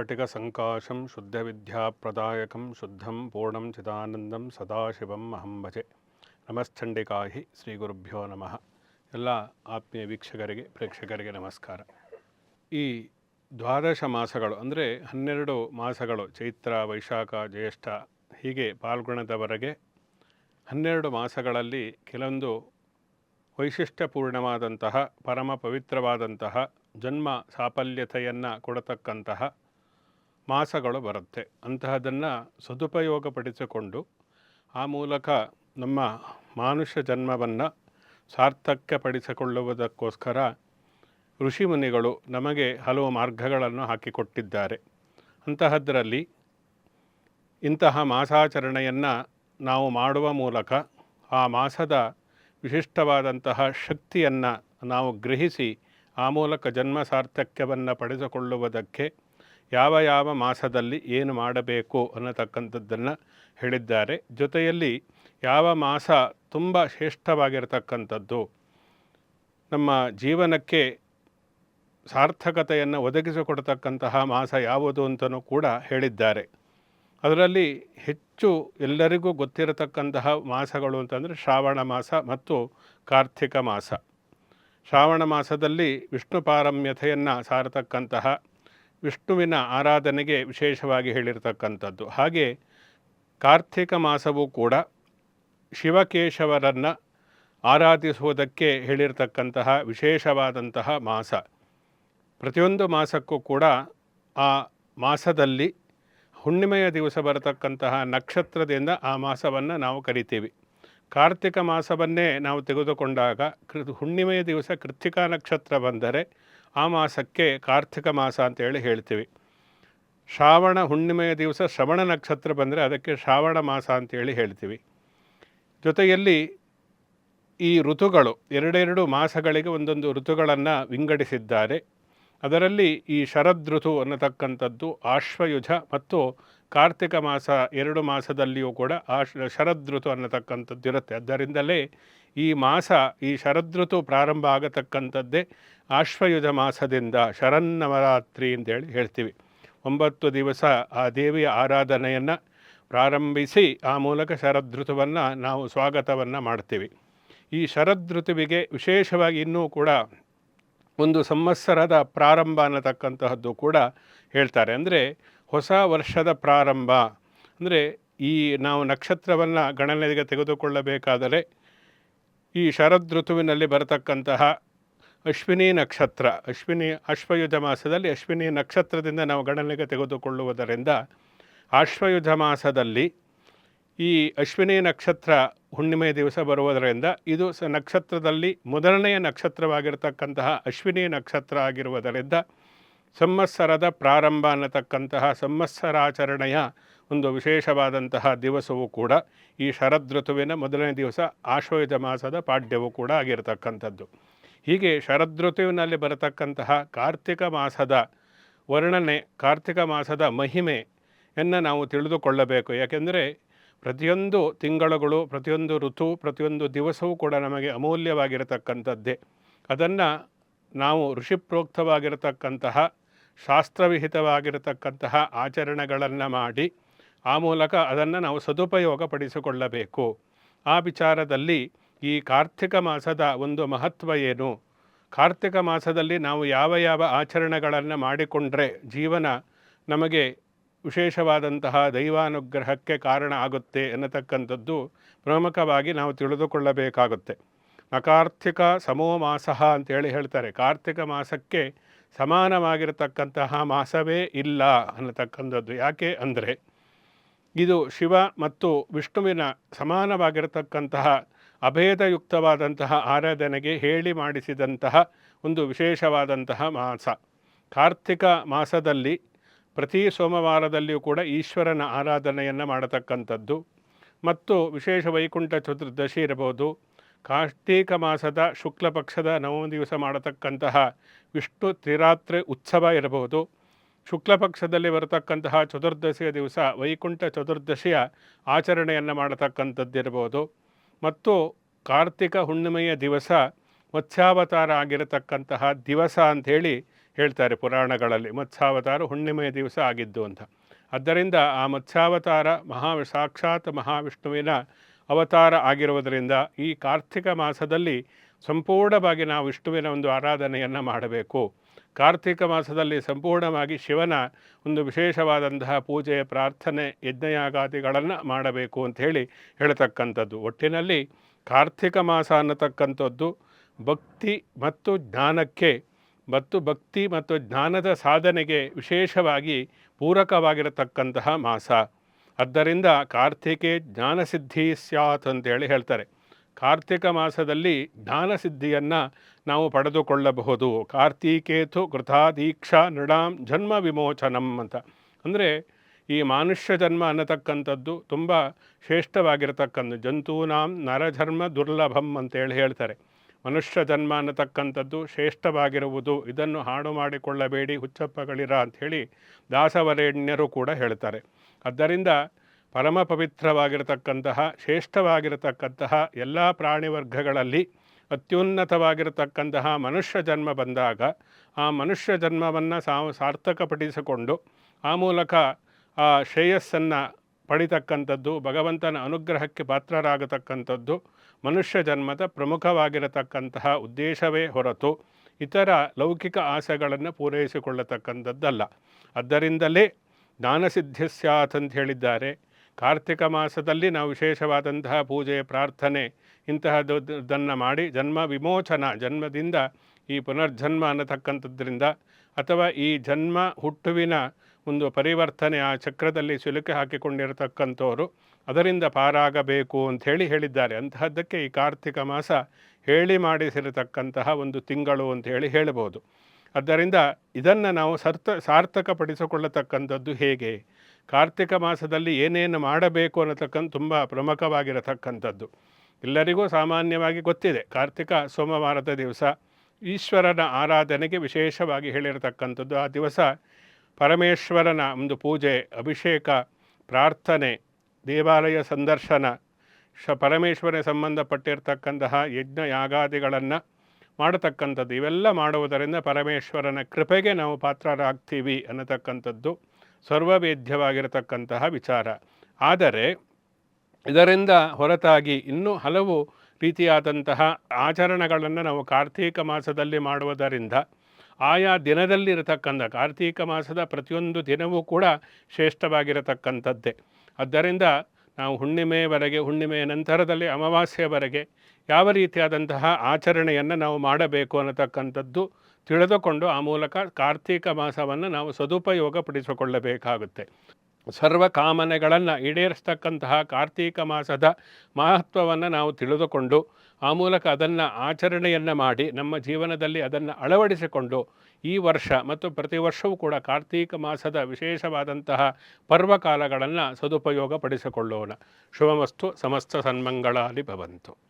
स्फटिकसङ्काशं ಶುದ್ಧವಿದ್ಯಾಪ್ರದಾಯಕಂ ಶುದ್ಧಂ ಪೂರ್ಣಂ ಚಿದಾನಂದಂ ಸದಾಶಿವಂ ಅಹಂ ಭಜೆ ನಮಶ್ಚಂಡಿಕಾಹಿ ಶ್ರೀ ಗುರುಭ್ಯೋ ನಮಃ ಎಲ್ಲ ಆತ್ಮೀಯ ವೀಕ್ಷಕರಿಗೆ, ಪ್ರೇಕ್ಷಕರಿಗೆ ನಮಸ್ಕಾರ. ಈ ದ್ವಾದಶ ಮಾಸಗಳು ಅಂದರೆ ಹನ್ನೆರಡು ಮಾಸಗಳು, ಚೈತ್ರ, ವೈಶಾಖ, ಜ್ಯೇಷ್ಠ, ಹೀಗೆ ಪಾಲ್ಗೊಣದವರೆಗೆ ಹನ್ನೆರಡು ಮಾಸಗಳಲ್ಲಿ ಕೆಲವೊಂದು ವೈಶಿಷ್ಟ್ಯಪೂರ್ಣವಾದಂತಹ, ಪರಮ ಪವಿತ್ರವಾದಂತಹ, ಜನ್ಮ ಸಾಫಲ್ಯತೆಯನ್ನು ಕೊಡತಕ್ಕಂತಹ ಮಾಸಗಳು ಬರುತ್ತೆ. ಅಂತಹದನ್ನು ಸದುಪಯೋಗಪಡಿಸಿಕೊಂಡು ಆ ಮೂಲಕ ನಮ್ಮ ಮಾನುಷ್ಯ ಜನ್ಮವನ್ನು ಸಾರ್ಥಕ್ಯಪಡಿಸಿಕೊಳ್ಳುವುದಕ್ಕೋಸ್ಕರ ಋಷಿಮುನಿಗಳು ನಮಗೆ ಹಲವು ಮಾರ್ಗಗಳನ್ನು ಹಾಕಿಕೊಟ್ಟಿದ್ದಾರೆ. ಅಂತಹದ್ದರಲ್ಲಿ ಇಂತಹ ಮಾಸಾಚರಣೆಯನ್ನು ನಾವು ಮಾಡುವ ಮೂಲಕ ಆ ಮಾಸದ ವಿಶಿಷ್ಟವಾದಂತಹ ಶಕ್ತಿಯನ್ನು ನಾವು ಗ್ರಹಿಸಿ ಆ ಮೂಲಕ ಜನ್ಮ ಸಾರ್ಥಕ್ಯವನ್ನು ಪಡೆದುಕೊಳ್ಳುವುದಕ್ಕೆ ಯಾವ ಯಾವ ಮಾಸದಲ್ಲಿ ಏನು ಮಾಡಬೇಕು ಅನ್ನತಕ್ಕಂಥದ್ದನ್ನು ಹೇಳಿದ್ದಾರೆ. ಜೊತೆಯಲ್ಲಿ ಯಾವ ಮಾಸ ತುಂಬ ಶ್ರೇಷ್ಠವಾಗಿರತಕ್ಕಂಥದ್ದು. ನಮ್ಮ ಜೀವನಕ್ಕೆ ಸಾರ್ಥಕತೆಯನ್ನು ಒದಗಿಸಿಕೊಡ್ತಕ್ಕಂತಹ ಮಾಸ ಯಾವುದು ಅಂತಲೂ ಕೂಡ ಹೇಳಿದ್ದಾರೆ. ಅದರಲ್ಲಿ ಹೆಚ್ಚು ಎಲ್ಲರಿಗೂ ಗೊತ್ತಿರತಕ್ಕಂತಹ ಮಾಸಗಳು ಅಂತಂದರೆ ಶ್ರಾವಣ ಮಾಸ ಮತ್ತು ಕಾರ್ತಿಕ ಮಾಸ. ಶ್ರಾವಣ ಮಾಸದಲ್ಲಿ ವಿಷ್ಣು ಪಾರಮ್ಯತೆಯನ್ನು ಸಾರತಕ್ಕಂತಹ ವಿಷ್ಣುವಿನ ಆರಾಧನೆಗೆ ವಿಶೇಷವಾಗಿ ಹೇಳಿರ್ತಕ್ಕಂಥದ್ದು. ಹಾಗೆ ಕಾರ್ತಿಕ ಮಾಸವೂ ಕೂಡ ಶಿವಕೇಶವರನ್ನು ಆರಾಧಿಸುವುದಕ್ಕೆ ಹೇಳಿರ್ತಕ್ಕಂತಹ ವಿಶೇಷವಾದಂತಹ ಮಾಸ. ಪ್ರತಿಯೊಂದು ಮಾಸಕ್ಕೂ ಕೂಡ ಆ ಮಾಸದಲ್ಲಿ ಹುಣ್ಣಿಮೆಯ ದಿವಸ ಬರತಕ್ಕಂತಹ ನಕ್ಷತ್ರದಿಂದ ಆ ಮಾಸವನ್ನು ನಾವು ಕರಿತೀವಿ. ಕಾರ್ತಿಕ ಮಾಸವನ್ನೇ ನಾವು ತೆಗೆದುಕೊಂಡಾಗ ಕೃ, ಹುಣ್ಣಿಮೆಯ ದಿವಸ ಕೃತ್ತಿಕಾ ನಕ್ಷತ್ರ ಬಂದರೆ ಆ ಮಾಸಕ್ಕೆ ಕಾರ್ತಿಕ ಮಾಸ ಅಂತೇಳಿ ಹೇಳ್ತೀವಿ. ಶ್ರಾವಣ ಹುಣ್ಣಿಮೆಯ ದಿವಸ ಶ್ರವಣ ನಕ್ಷತ್ರ ಬಂದರೆ ಅದಕ್ಕೆ ಶ್ರಾವಣ ಮಾಸ ಅಂತೇಳಿ ಹೇಳ್ತೀವಿ. ಜೊತೆಯಲ್ಲಿ ಈ ಋತುಗಳು ಎರಡೆರಡು ಮಾಸಗಳಿಗೆ ಒಂದೊಂದು ಋತುಗಳನ್ನು ವಿಂಗಡಿಸಿದ್ದಾರೆ. ಅದರಲ್ಲಿ ಈ ಶರದ್ ಋತು ಅನ್ನತಕ್ಕಂಥದ್ದು ಆಶ್ವಯುಜ ಮತ್ತು ಕಾರ್ತಿಕ ಮಾಸ ಎರಡು ಮಾಸದಲ್ಲಿಯೂ ಕೂಡ ಆಶ್ ಶರದ್ ಋತು ಅನ್ನತಕ್ಕಂಥದ್ದು ಇರುತ್ತೆ. ಅದರಿಂದಲೇ ಈ ಮಾಸ, ಈ ಶರದೃತು ಪ್ರಾರಂಭ ಆಗತಕ್ಕಂಥದ್ದೇ ಆಶ್ವಯುಜ ಮಾಸದಿಂದ ಶರನ್ನವರಾತ್ರಿ ಅಂತೇಳಿ ಹೇಳ್ತೀವಿ. ಒಂಬತ್ತು ದಿವಸ ಆ ದೇವಿಯ ಆರಾಧನೆಯನ್ನು ಪ್ರಾರಂಭಿಸಿ ಆ ಮೂಲಕ ಶರದೃತುವನ್ನು ನಾವು ಸ್ವಾಗತವನ್ನು ಮಾಡ್ತೀವಿ. ಈ ಶರದೃತುವಿಗೆ ವಿಶೇಷವಾಗಿ ಇನ್ನೂ ಕೂಡ ಒಂದು ಸಂವತ್ಸರದ ಪ್ರಾರಂಭ ಅನ್ನತಕ್ಕಂತಹದ್ದು ಕೂಡ ಹೇಳ್ತಾರೆ. ಅಂದರೆ ಹೊಸ ವರ್ಷದ ಪ್ರಾರಂಭ. ಅಂದರೆ ಈ ನಾವು ನಕ್ಷತ್ರವನ್ನು ಗಣನೆಗೆ ತೆಗೆದುಕೊಳ್ಳಬೇಕಾದರೆ ಈ ಶರದ್ ಋತುವಿನಲ್ಲಿ ಬರತಕ್ಕಂತಹ ಅಶ್ವಿನಿ ನಕ್ಷತ್ರ, ಅಶ್ವಿನಿ ಅಶ್ವಯುಜ ಮಾಸದಲ್ಲಿ ಅಶ್ವಿನಿ ನಕ್ಷತ್ರದಿಂದ ನಾವು ಗಣನೆಗೆ ತೆಗೆದುಕೊಳ್ಳುವುದರಿಂದ ಆಶ್ವಯುಜ ಮಾಸದಲ್ಲಿ ಈ ಅಶ್ವಿನಿ ನಕ್ಷತ್ರ ಹುಣ್ಣಿಮೆ ದಿವಸ ಬರುವುದರಿಂದ ಇದು ಸ ನಕ್ಷತ್ರದಲ್ಲಿ ಮೊದಲನೆಯ ನಕ್ಷತ್ರವಾಗಿರತಕ್ಕಂತಹ ಅಶ್ವಿನಿ ನಕ್ಷತ್ರ ಆಗಿರುವುದರಿಂದ ಸಂವತ್ಸರದ ಪ್ರಾರಂಭ ಅನ್ನತಕ್ಕಂತಹ ಸಂವತ್ಸರಾಚರಣೆಯ ಒಂದು ವಿಶೇಷವಾದಂತಹ ದಿವಸವೂ ಕೂಡ ಈ ಶರದೃತುವಿನ ಮೊದಲನೇ ದಿವಸ ಆಶ್ವಯುಜ ಮಾಸದ ಪಾಡ್ಯವೂ ಕೂಡ ಆಗಿರತಕ್ಕಂಥದ್ದು. ಹೀಗೆ ಶರದೃತುವಿನಲ್ಲಿ ಬರತಕ್ಕಂತಹ ಕಾರ್ತಿಕ ಮಾಸದ ವರ್ಣನೆ, ಕಾರ್ತಿಕ ಮಾಸದ ಮಹಿಮೆಯನ್ನು ನಾವು ತಿಳಿದುಕೊಳ್ಳಬೇಕು. ಯಾಕೆಂದರೆ ಪ್ರತಿಯೊಂದು ತಿಂಗಳುಗಳು, ಪ್ರತಿಯೊಂದು ಋತು, ಪ್ರತಿಯೊಂದು ದಿವಸವೂ ಕೂಡ ನಮಗೆ ಅಮೂಲ್ಯವಾಗಿರತಕ್ಕಂಥದ್ದೇ. ಅದನ್ನು ನಾವು ಋಷಿಪ್ರೋಕ್ತವಾಗಿರತಕ್ಕಂತಹ ಶಾಸ್ತ್ರವಿಹಿತವಾಗಿರತಕ್ಕಂತಹ ಆಚರಣೆಗಳನ್ನು ಮಾಡಿ ಆ ಮೂಲಕ ಅದನ್ನು ನಾವು ಸದುಪಯೋಗಪಡಿಸಿಕೊಳ್ಳಬೇಕು. ಆ ವಿಚಾರದಲ್ಲಿ ಈ ಕಾರ್ತಿಕ ಮಾಸದ ಒಂದು ಮಹತ್ವ ಏನು? ಕಾರ್ತಿಕ ಮಾಸದಲ್ಲಿ ನಾವು ಯಾವ ಯಾವ ಆಚರಣೆಗಳನ್ನು ಮಾಡಿಕೊಂಡ್ರೆ ಜೀವನ ನಮಗೆ ವಿಶೇಷವಾದಂತಹ ದೈವಾನುಗ್ರಹಕ್ಕೆ ಕಾರಣ ಆಗುತ್ತೆ ಎನ್ನತಕ್ಕಂಥದ್ದು ಪ್ರಮುಖವಾಗಿ ನಾವು ತಿಳಿದುಕೊಳ್ಳಬೇಕಾಗುತ್ತೆ. ಅಕಾರ್ತಿಕ ಸಮೋ ಮಾಸ ಅಂತೇಳಿ ಹೇಳ್ತಾರೆ. ಕಾರ್ತಿಕ ಮಾಸಕ್ಕೆ ಸಮಾನವಾಗಿರತಕ್ಕಂತಹ ಮಾಸವೇ ಇಲ್ಲ ಅನ್ನತಕ್ಕಂಥದ್ದು. ಯಾಕೆ ಅಂದರೆ ಇದು ಶಿವ ಮತ್ತು ವಿಷ್ಣುವಿನ ಸಮಾನವಾಗಿರತಕ್ಕಂತಹ ಅಭೇದಯುಕ್ತವಾದಂತಹ ಆರಾಧನೆಗೆ ಹೇಳಿ ಮಾಡಿಸಿದಂತಹ ಒಂದು ವಿಶೇಷವಾದಂತಹ ಮಾಸ. ಕಾರ್ತಿಕ ಮಾಸದಲ್ಲಿ ಪ್ರತಿ ಸೋಮವಾರದಲ್ಲಿಯೂ ಕೂಡ ಈಶ್ವರನ ಆರಾಧನೆಯನ್ನು ಮಾಡತಕ್ಕಂಥದ್ದು. ಮತ್ತು ವಿಶೇಷ ವೈಕುಂಠ ಚತುರ್ದಶಿ ಇರಬಹುದು. ಕಾರ್ತೀಕ ಮಾಸದ ಶುಕ್ಲ ಪಕ್ಷದ ನವಮ ದಿವಸ ಮಾಡತಕ್ಕಂತಹ ವಿಷ್ಣು ತ್ರಿರಾತ್ರಿ ಉತ್ಸವ ಇರಬಹುದು. ಶುಕ್ಲ ಪಕ್ಷದಲ್ಲಿ ಬರತಕ್ಕಂತಹ ಚತುರ್ದಶಿಯ ದಿವಸ ವೈಕುಂಠ ಚತುರ್ದಶಿಯ ಆಚರಣೆಯನ್ನು ಮಾಡತಕ್ಕಂಥದ್ದಿರಬಹುದು ಮತ್ತು ಕಾರ್ತಿಕ ಹುಣ್ಣಿಮೆಯ ದಿವಸ ಮತ್ಸ್ಯಾವತಾರ ಆಗಿರತಕ್ಕಂತಹ ದಿವಸ ಅಂಥೇಳಿ ಹೇಳ್ತಾರೆ ಪುರಾಣಗಳಲ್ಲಿ. ಮತ್ಸ್ಯಾವತಾರ ಹುಣ್ಣಿಮೆಯ ದಿವಸ ಆಗಿದ್ದು ಅಂತ. ಆದ್ದರಿಂದ ಆ ಮತ್ಸ್ಯಾವತಾರ ಮಹಾ ಸಾಕ್ಷಾತ್ ಮಹಾವಿಷ್ಣುವಿನ ಅವತಾರ ಆಗಿರುವುದರಿಂದ ಈ ಕಾರ್ತಿಕ ಮಾಸದಲ್ಲಿ ಸಂಪೂರ್ಣವಾಗಿ ನಾವು ವಿಷ್ಣುವಿನ ಒಂದು ಆರಾಧನೆಯನ್ನು ಮಾಡಬೇಕು. ಕಾರ್ತಿಕ ಮಾಸದಲ್ಲಿ ಸಂಪೂರ್ಣವಾಗಿ ಶಿವನ ಒಂದು ವಿಶೇಷವಾದಂತಹ ಪೂಜೆ, ಪ್ರಾರ್ಥನೆ, ಯಜ್ಞಯಾಗಾದಿಗಳನ್ನು ಮಾಡಬೇಕು ಅಂಥೇಳಿ ಹೇಳತಕ್ಕಂಥದ್ದು. ಒಟ್ಟಿನಲ್ಲಿ ಕಾರ್ತಿಕ ಮಾಸ ಅನ್ನತಕ್ಕಂಥದ್ದು ಭಕ್ತಿ ಮತ್ತು ಜ್ಞಾನಕ್ಕೆ ಮತ್ತು ಭಕ್ತಿ ಮತ್ತು ಜ್ಞಾನದ ಸಾಧನೆಗೆ ವಿಶೇಷವಾಗಿ ಪೂರಕವಾಗಿರತಕ್ಕಂತಹ ಮಾಸ. ಆದ್ದರಿಂದ ಕಾರ್ತಿಕೆ ಜ್ಞಾನಸಿದ್ಧಿ ಸ್ಯಾತ್ ಅಂತೇಳಿ ಹೇಳ್ತಾರೆ. ಕಾರ್ತಿಕ ಮಾಸದಲ್ಲಿ ಜ್ಞಾನಸಿದ್ಧಿಯನ್ನು ನಾವು ಪಡೆದುಕೊಳ್ಳಬಹುದು. ಕಾರ್ತೀಕೇತು ಕೃತಾ ದೀಕ್ಷಾ ನೃಡಾಂ ಜನ್ಮ ವಿಮೋಚನಂ ಅಂತ. ಅಂದರೆ ಈ ಮಾನುಷ್ಯ ಜನ್ಮ ಅನ್ನತಕ್ಕಂಥದ್ದು ತುಂಬ ಶ್ರೇಷ್ಠವಾಗಿರತಕ್ಕಂಥ ಜಂತೂನಾಂ ನರಧರ್ಮ ದುರ್ಲಭಂ ಅಂತೇಳಿ ಹೇಳ್ತಾರೆ. ಮನುಷ್ಯ ಜನ್ಮ ಅನ್ನತಕ್ಕಂಥದ್ದು ಶ್ರೇಷ್ಠವಾಗಿರುವುದು. ಇದನ್ನು ಹಾಡು ಮಾಡಿಕೊಳ್ಳಬೇಡಿ ಹುಚ್ಚಪ್ಪಗಳಿರ ಅಂಥೇಳಿ ದಾಸವರೇಣ್ಯರು ಕೂಡ ಹೇಳ್ತಾರೆ. ಆದ್ದರಿಂದ ಪರಮ ಪವಿತ್ರವಾಗಿರತಕ್ಕಂತಹ ಶ್ರೇಷ್ಠವಾಗಿರತಕ್ಕಂತಹ ಎಲ್ಲ ಪ್ರಾಣಿವರ್ಗಗಳಲ್ಲಿ ಅತ್ಯುನ್ನತವಾಗಿರತಕ್ಕಂತಹ ಮನುಷ್ಯ ಜನ್ಮ ಬಂದಾಗ, ಆ ಮನುಷ್ಯ ಜನ್ಮವನ್ನು ಸಾ ಸಾರ್ಥಕಪಡಿಸಿಕೊಂಡು, ಆ ಮೂಲಕ ಆ ಶ್ರೇಯಸ್ಸನ್ನು ಪಡಿತಕ್ಕಂಥದ್ದು, ಭಗವಂತನ ಅನುಗ್ರಹಕ್ಕೆ ಪಾತ್ರರಾಗತಕ್ಕಂಥದ್ದು ಮನುಷ್ಯ ಜನ್ಮದ ಪ್ರಮುಖವಾಗಿರತಕ್ಕಂತಹ ಉದ್ದೇಶವೇ ಹೊರತು ಇತರ ಲೌಕಿಕ ಆಸೆಗಳನ್ನು ಪೂರೈಸಿಕೊಳ್ಳತಕ್ಕಂಥದ್ದಲ್ಲ. ಆದ್ದರಿಂದಲೇ ಜ್ಞಾನಸಿದ್ಧಿ ಸ್ಯಾತ್ ಅಂತ ಹೇಳಿದ್ದಾರೆ. ಕಾರ್ತಿಕ ಮಾಸದಲ್ಲಿ ನಾವು ವಿಶೇಷವಾದಂತಹ ಪೂಜೆ, ಪ್ರಾರ್ಥನೆ ಇಂತಹದ್ದನ್ನು ಮಾಡಿ ಜನ್ಮ ವಿಮೋಚನ ಜನ್ಮದಿಂದ ಈ ಪುನರ್ಜನ್ಮ ಅನ್ನತಕ್ಕಂಥದ್ದರಿಂದ ಅಥವಾ ಈ ಜನ್ಮ ಹುಟ್ಟುವಿನ ಒಂದು ಪರಿವರ್ತನೆ ಆ ಚಕ್ರದಲ್ಲಿ ಸಿಲುಕಿ ಹಾಕಿಕೊಂಡಿರತಕ್ಕಂಥವರು ಅದರಿಂದ ಪಾರಾಗಬೇಕು ಅಂತ ಹೇಳಿ ಹೇಳಿದ್ದಾರೆ. ಅಂತಹದ್ದಕ್ಕೆ ಈ ಕಾರ್ತಿಕ ಮಾಸ ಹೇಳಿ ಮಾಡಿಸಿರತಕ್ಕಂತಹ ಒಂದು ತಿಂಗಳು ಅಂತ ಹೇಳಿ ಹೇಳಬಹುದು ಆದ್ದರಿಂದ ಇದನ್ನು ನಾವು ಸರ್ತ, ಸಾರ್ಥಕಪಡಿಸಿಕೊಳ್ಳತಕ್ಕಂಥದ್ದು ಹೇಗೆ? ಕಾರ್ತಿಕ ಮಾಸದಲ್ಲಿ ಏನೇನು ಮಾಡಬೇಕು ಅನ್ನತಕ್ಕಂಥ ತುಂಬ ಪ್ರಮುಖವಾಗಿರತಕ್ಕಂಥದ್ದು. ಎಲ್ಲರಿಗೂ ಸಾಮಾನ್ಯವಾಗಿ ಗೊತ್ತಿದೆ, ಕಾರ್ತಿಕ ಸೋಮವಾರದ ದಿವಸ ಈಶ್ವರನ ಆರಾಧನೆಗೆ ವಿಶೇಷವಾಗಿ ಹೇಳಿರತಕ್ಕಂಥದ್ದು. ಆ ದಿವಸ ಪರಮೇಶ್ವರನ ಒಂದು ಪೂಜೆ, ಅಭಿಷೇಕ, ಪ್ರಾರ್ಥನೆ, ದೇವಾಲಯ ಸಂದರ್ಶನ, ಶ ಪರಮೇಶ್ವರ ಸಂಬಂಧಪಟ್ಟಿರತಕ್ಕಂತಹ ಯಜ್ಞ ಯಾಗಾದಿಗಳನ್ನು ಮಾಡತಕ್ಕಂಥದ್ದು. ಇವೆಲ್ಲ ಮಾಡುವುದರಿಂದ ಪರಮೇಶ್ವರನ ಕೃಪೆಗೆ ನಾವು ಪಾತ್ರರಾಗ್ತೀವಿ ಅನ್ನತಕ್ಕಂಥದ್ದು ಸರ್ವವೇದ್ಯವಾಗಿರತಕ್ಕಂತಹ ವಿಚಾರ. ಆದರೆ ಇದರಿಂದ ಹೊರತಾಗಿ ಇನ್ನೂ ಹಲವು ರೀತಿಯಾದಂತಹ ಆಚರಣೆಗಳನ್ನು ನಾವು ಕಾರ್ತೀಕ ಮಾಸದಲ್ಲಿ ಮಾಡುವುದರಿಂದ ಆಯಾ ದಿನದಲ್ಲಿರತಕ್ಕಂಥ ಕಾರ್ತೀಕ ಮಾಸದ ಪ್ರತಿಯೊಂದು ದಿನವೂ ಕೂಡ ಶ್ರೇಷ್ಠವಾಗಿರತಕ್ಕಂಥದ್ದೇ. ಆದ್ದರಿಂದ ನಾವು ಹುಣ್ಣಿಮೆಯವರೆಗೆ ಹುಣ್ಣಿಮೆಯ ನಂತರದಲ್ಲಿ ಅಮಾವಾಸ್ಯೆಯವರೆಗೆ ಯಾವ ರೀತಿಯಾದಂತಹ ಆಚರಣೆಯನ್ನು ನಾವು ಮಾಡಬೇಕು ಅನ್ನತಕ್ಕಂಥದ್ದು ತಿಳಿದುಕೊಂಡು ಆ ಮೂಲಕ ಕಾರ್ತೀಕ ಮಾಸವನ್ನು ನಾವು ಸದುಪಯೋಗ ಪಡಿಸಿಕೊಳ್ಳಬೇಕಾಗುತ್ತೆ ಸರ್ವ ಕಾಮನೆಗಳನ್ನು ಈಡೇರಿಸ್ತಕ್ಕಂತಹ ಕಾರ್ತೀಕ ಮಾಸದ ಮಹತ್ವವನ್ನು ನಾವು ತಿಳಿದುಕೊಂಡು ಆ ಮೂಲಕ ಅದನ್ನು ಆಚರಣೆಯನ್ನು ಮಾಡಿ ನಮ್ಮ ಜೀವನದಲ್ಲಿ ಅದನ್ನು ಅಳವಡಿಸಿಕೊಂಡು ಈ ವರ್ಷ ಮತ್ತು ಪ್ರತಿ ವರ್ಷವೂ ಕೂಡ ಕಾರ್ತೀಕ ಮಾಸದ ವಿಶೇಷವಾದಂತಹ ಪರ್ವಕಾಲಗಳನ್ನು ಸದುಪಯೋಗ ಪಡಿಸಿಕೊಳ್ಳೋಣ ಶುಭಮಸ್ತು, ಸಮಸ್ತ ಸನ್ಮಂಗಳಾಲಿ ಭವಂತು.